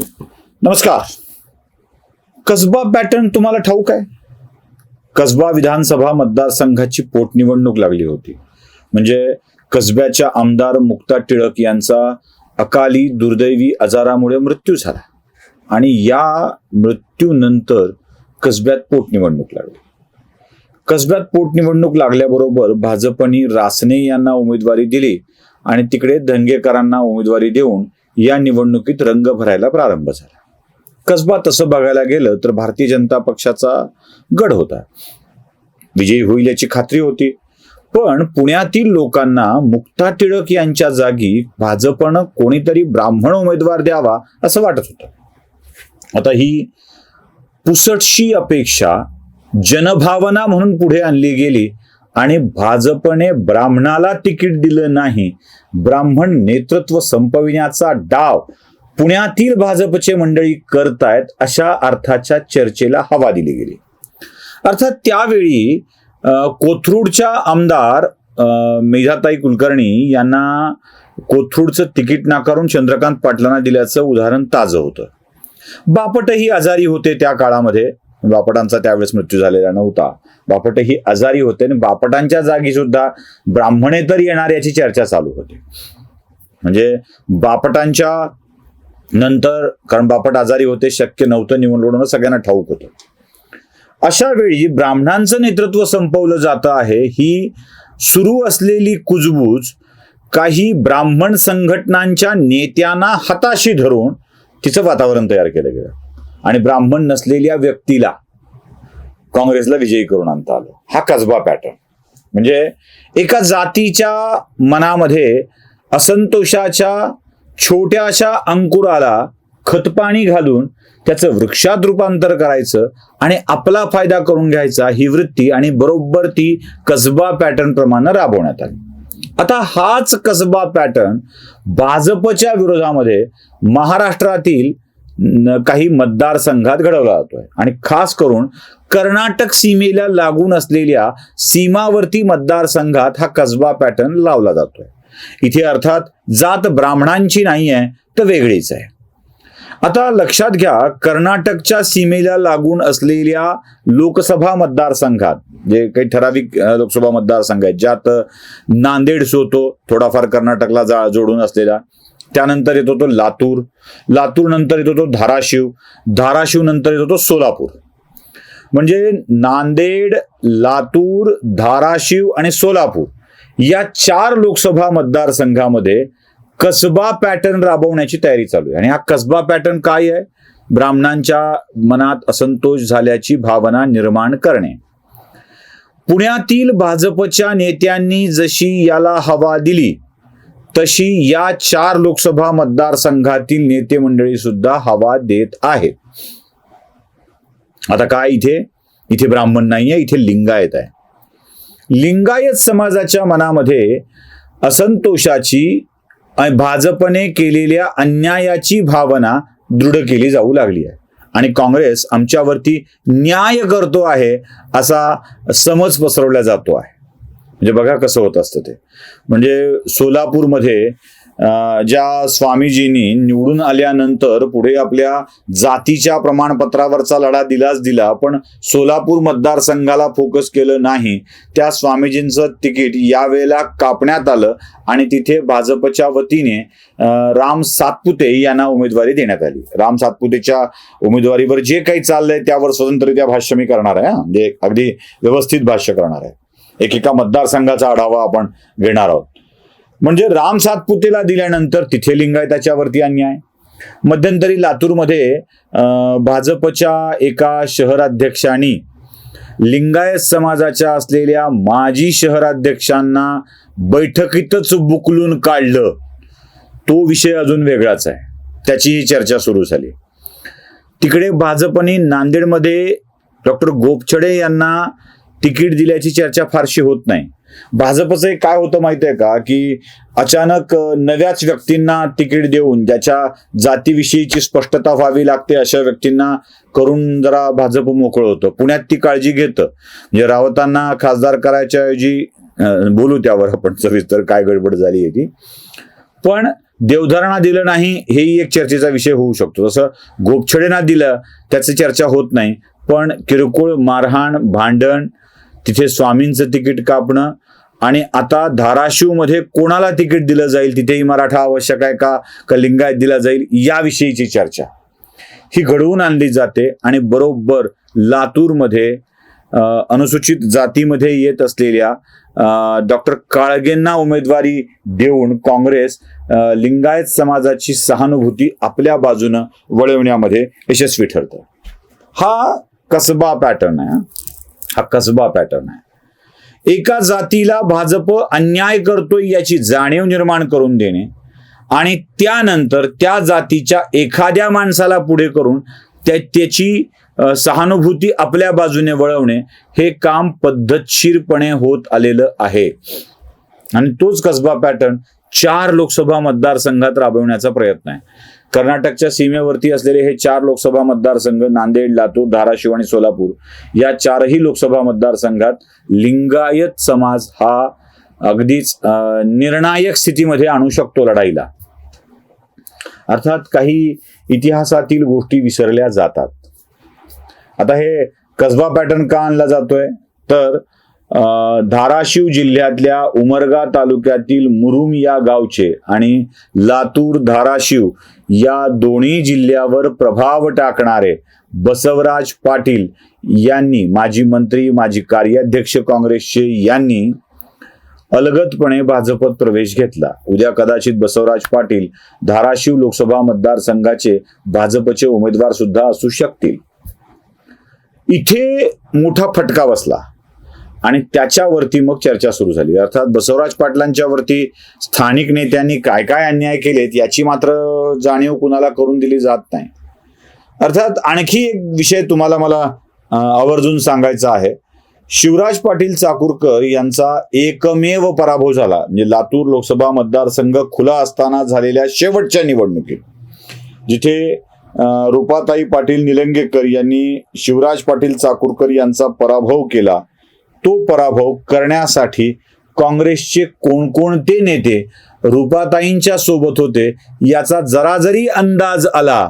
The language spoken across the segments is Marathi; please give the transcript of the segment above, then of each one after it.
नमस्कार. कसबा पॅटर्न तुम्हाला ठाऊक आहे? कसबा विधानसभा मतदारसंघाची पोटनिवडणूक लागली होती. म्हणजे कसब्याच्या आमदार मुक्ता टिळक यांचा अकाली दुर्दैवी आजारामुळे मृत्यू झाला. आणि या मृत्यूनंतर कसब्यात पोटनिवडणूक लागली. कसब्यात पोटनिवडणूक लागल्याबरोबर भाजपनी रासने यांना उमेदवारी दिली आणि तिकडे धनगेकरांना उमेदवारी देऊन या निवडणुकीत रंग भरायला प्रारंभ झाला. कसबा तसं बघायला गेलं तर भारतीय जनता पक्षाचा गड होता. विजयी होईल याची खात्री होती. पण पुण्यातील लोकांना मुक्ता टिळक यांच्या जागी भाजपनं कोणीतरी ब्राह्मण उमेदवार द्यावा असं वाटत होतं. आता ही पुसटशी अपेक्षा जनभावना म्हणून पुढे आणली गेली आणि भाजपने ब्राह्मणाला तिकीट दिलं नाही ब्राह्मण नेतृत्व संपविण्याचा डाव पुण्यातील भाजपचे मंडळी करतायत अशा अर्थाच्या चर्चेला हवा दिली गेली. अर्थात त्यावेळी कोथरूडच्या आमदार अं, मेधाताई कुलकर्णी यांना कोथरूडचं तिकीट नाकारून चंद्रकांत पाटलांना दिल्याचं उदाहरण ताजं होतं. बापटही आजारी होते त्या काळामध्ये. बापटांचा त्यावेळेस मृत्यू झालेला नव्हता. बापट ही आजारी होते आणि बापटांच्या जागी सुद्धा ब्राह्मणे तर येणार याची चर्चा चालू होती. म्हणजे बापटांच्या नंतर कारण बापट आजारी होते शक्य नव्हतं निवडणं सगळ्यांना ठाऊक होतं. अशा वेळी ब्राह्मणांचं नेतृत्व संपवलं जातं आहे. ही सुरू असलेली कुजबूज काही ब्राह्मण संघटनांच्या नेत्यांना हाताशी धरून तिचं वातावरण तयार केलं गेलं. आणि ब्राह्मण नसलेल्या व्यक्तीला काँग्रेसला विजयी करून आणता आलं. हा कसबा पॅटर्न म्हणजे एका जातीच्या मनामध्ये असंतोषाच्या छोट्याशा अंकुराला खतपाणी घालून त्याचं वृक्षात रूपांतर करायचं आणि आपला फायदा करून घ्यायचा ही वृत्ती आणि बरोबर ती कसबा पॅटर्न प्रमाणे राबवण्यात आली. आता हाच कसबा पॅटर्न भाजपच्या विरोधामध्ये महाराष्ट्रातील काही मतदारसंघात घडवला जातोय. आणि खास करून कर्नाटक सीमेला लागून असलेल्या सीमावर्ती मतदारसंघात हा कसबा पॅटर्न लावला जातोय. इथे अर्थात जात ब्राह्मणांची नाही आहे तर वेगळीच आहे. आता लक्षात घ्या कर्नाटकच्या सीमेला लागून असलेल्या लोकसभा मतदारसंघात जे काही ठराविक लोकसभा मतदारसंघ आहेत ज्यात नांदेड सोतो थोडाफार कर्नाटकला जा जोडून असलेला. त्यानंतर येतो तो लातूर. लातूर नंतर येतो तो धाराशिव. धाराशिव नंतर येतो होतो सोलापूर. म्हणजे नांदेड लातूर धाराशिव आणि सोलापूर या चार लोकसभा मतदारसंघामध्ये कसबा पॅटर्न राबवण्याची तयारी चालू आहे. आणि हा कसबा पॅटर्न काय आहे? ब्राह्मणांच्या मनात असंतोष झाल्याची भावना निर्माण करणे. पुण्यातील भाजपच्या नेत्यांनी जशी याला हवा दिली तशी या चार लोकसभा मतदारसंघातील नेते मंडळी सुद्धा हवा देत आहेत. आता काय इथे? इथे ब्राह्मण नाहीये इथे लिंगायत आहे. लिंगायत समाजाच्या मनामध्ये असंतोषाची भाजपने केलेल्या अन्यायाची भावना दृढ केली जाऊ लागली आहे. आणि काँग्रेस आमच्यावरती न्याय करतो आहे असा समज पसरवला जातो आहे. म्हणजे बघा कसं होत असतं ते. म्हणजे सोलापूरमध्ये ज्या स्वामीजींनी निवडून आल्यानंतर पुढे आपल्या जातीच्या प्रमाणपत्रावरचा लढा दिलाच दिला पण सोलापूर मतदारसंघाला फोकस केलं नाही त्या स्वामीजींचं तिकीट यावेळेला कापण्यात आलं आणि तिथे भाजपच्या वतीने राम सातपुते यांना उमेदवारी देण्यात आली. राम सातपुतेच्या उमेदवारीवर जे काही चाललंय त्यावर स्वतंत्ररित्या भाष्य मी करणार आहे म्हणजे अगदी व्यवस्थित भाष्य करणार आहे. एकेका मतदारसंघाचा आढावा आपण घेणार आहोत. म्हणजे राम सातपुतेला दिल्यानंतर तिथे लिंगायताच्यावरती अन्याय. मध्यंतरी लातूरमध्ये भाजपच्या एका शहराध्यक्षांनी लिंगायत समाजाच्या असलेल्या माजी शहराध्यक्षांना बैठकीतच बुकलून काढलं. तो विषय अजून वेगळाच आहे. त्याचीही चर्चा सुरू झाली. तिकडे भाजपने नांदेडमध्ये डॉक्टर गोपछडे यांना तिकीट दिल्याची चर्चा फारशी होत नाही. भाजपचं एक काय होतं माहिती आहे का? की अचानक नव्याच व्यक्तींना तिकीट देऊन ज्याच्या जातीविषयीची स्पष्टता व्हावी लागते अशा व्यक्तींना करून जरा भाजप मोकळं होतं. पुण्यात ती काळजी घेतं. म्हणजे रावतांना खासदार करायच्या ऐवजी बोलू त्यावर आपण सविस्तर काय गडबड झाली आहे ती. पण देवधरांना दिलं नाही हेही एक चर्चेचा विषय होऊ शकतो. जसं गोपछडेंना दिलं त्याची चर्चा होत नाही. पण किरकोळ मारहाण भांडण तिथे स्वामींचं तिकीट कापणं आणि आता धाराशिवमध्ये कोणाला तिकीट दिलं जाईल तिथेही मराठा आवश्यक आहे का का लिंगायत दिला जाईल याविषयीची चर्चा. ही घडवून आणली जाते आणि बरोबर लातूरमध्ये अनुसूचित जातीमध्ये येत असलेल्या डॉक्टर काळगेंना उमेदवारी देऊन काँग्रेस लिंगायत समाजाची सहानुभूती आपल्या बाजूनं वळवण्यामध्ये यशस्वी ठरतं हा कसबा पॅटर्न आहे हा कसबा पॅटर्न आहे. एका जातीला भाजप अन्याय करतोय याची जाणीव निर्माण करून देणे आणि त्यानंतर त्या जातीच्या एखाद्या माणसाला पुढे करून त्या त्याची सहानुभूती आपल्या बाजूने वळवणे हे काम पद्धतशीरपणे होत आलेलं आहे. आणि तोच कसबा पॅटर्न चार लोकसभा मतदारसंघात राबवण्याचा प्रयत्न आहे. कर्नाटकच्या सीमेवरती असलेले हे चार लोकसभा मतदारसंघ नांदेड लातूर धाराशिव आणि सोलापूर या चारही लोकसभा मतदारसंघात लिंगायत समाज हा अगदीच निर्णायक स्थितीमध्ये आणू शकतो लढाईला. अर्थात काही इतिहासातील गोष्टी विसरल्या जातात. आता हे कसबा पॅटर्न का आणला जातोय? तर धाराशिव जिल्ह्यातल्या उमरगा तालुक्यातील मुरुम या गावचे आणि लातूर धाराशिव या दोन्ही जिल्ह्यावर प्रभाव टाकणारे बसवराज पाटील यांनी माजी मंत्री माजी कार्याध्यक्ष काँग्रेसचे यांनी अलगदपणे भाजपत प्रवेश घेतला. उद्या कदाचित बसवराज पाटील धाराशिव लोकसभा मतदारसंघाचे भाजपचे उमेदवार सुद्धा असू शकतील. इथे मोठा फटका बसला. आणि त्याच्यावरती मग चर्चा सुरू झाली. अर्थात बसवराज पाटलांच्या वरती स्थानिक नेत्यांनी काय काय अन्याय केलेत याची मात्र जाणीव कुणाला करून दिली जात नाही. अर्थात आणखी एक विषय तुम्हाला मला आवर्जून सांगायचा आहे. शिवराज पाटील चाकूरकर यांचा एकमेव पराभव झाला. म्हणजे लातूर लोकसभा मतदारसंघ खुला असताना झालेल्या शेवटच्या निवडणुकीत. जिथे रुपाताई पाटील निलंगेकर यांनी शिवराज पाटील चाकूरकर यांचा पराभव केला. तो पराभव करण्यासाठी काँग्रेसचे कोणकोणते नेते रुपाताईंच्या सोबत होते याचा जरा जरी अंदाज आला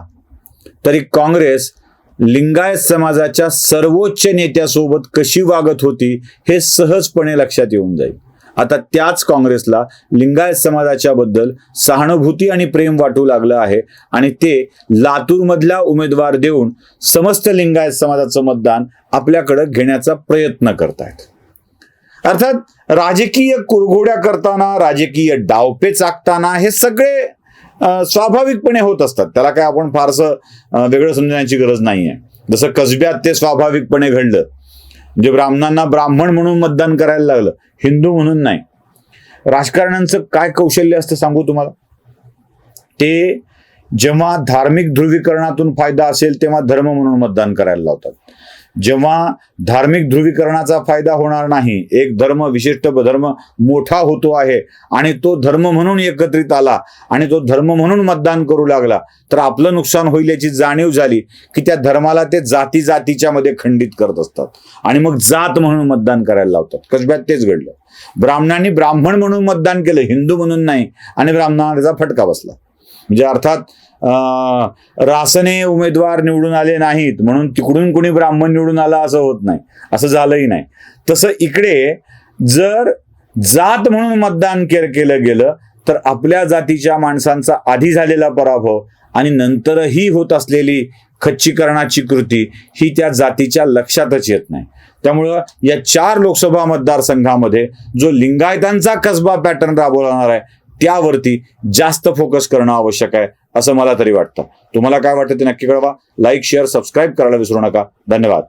तरी काँग्रेस लिंगायत समाजाच्या सर्वोच्च नेत्यासोबत कशी वागत होती हे सहजपणे लक्षात येऊन जाईल. आता त्याच काँग्रेसला लिंगायत समाजाच्या बद्दल सहानुभूती आणि प्रेम वाटू लागलं आहे आणि ते लातूरमधला उमेदवार देऊन समस्त लिंगायत समाजाचं मतदान आपल्याकडे घेण्याचा प्रयत्न करतायत. अर्थात राजकीय कुरघोड्या करताना राजकीय डावपे चाकताना हे सगळे स्वाभाविकपणे होत असतात. त्याला काय आपण फारसं वेगळं समजण्याची गरज नाहीये. जसं कसब्यात ते स्वाभाविकपणे घडलं म्हणजे ब्राह्मणांना ब्राह्मण म्हणून मतदान करायला लागलं. हिंदू म्हणून नाही. राजकारण्यांचं काय कौशल्य असतं सांगू तुम्हाला? ते जेव्हा धार्मिक ध्रुवीकरणातून फायदा असेल तेव्हा धर्म म्हणून मतदान करायला लावतात. जेव्हा धार्मिक ध्रुवीकरणाचा फायदा होणार नाही एक धर्म विशिष्ट धर्म मोठा होतो आहे आणि तो धर्म म्हणून एकत्रित आला आणि तो धर्म म्हणून मतदान करू लागला तर आपलं नुकसान होईल याची जाणीव झाली की त्या धर्माला ते जाती जातीच्या मध्ये खंडित करत असतात आणि मग जात म्हणून मतदान करायला लावतात. कसब्यात तेच घडलं. ब्राह्मणांनी ब्राह्मण म्हणून मतदान केलं हिंदू म्हणून नाही आणि ब्राह्मणाला त्याचा फटका बसला. म्हणजे अर्थात रासने उमेदवार निवडून आले नाहीत म्हणून तिकडून कुणी ब्राह्मण निवडून आला असं होत नाही असं झालंही नाही. तसं इकडे जर जात म्हणून मतदान के केलं गेलं तर आपल्या जातीच्या माणसांचा आधी झालेला पराभव आणि नंतरही होत असलेली खच्चीकरणाची कृती ही त्या जातीच्या लक्षातच येत नाही. त्यामुळं या चार लोकसभा मतदारसंघामध्ये जो लिंगायतांचा कसबा पॅटर्न राबवणार आहे त्यावरती जास्त फोकस करणं आवश्यक आहे. असं मला तरी वाटतं. तुम्हाला काय वाटतं ते नक्की कळवा. लाईक शेअर सबस्क्राईब करायला विसरू नका. धन्यवाद.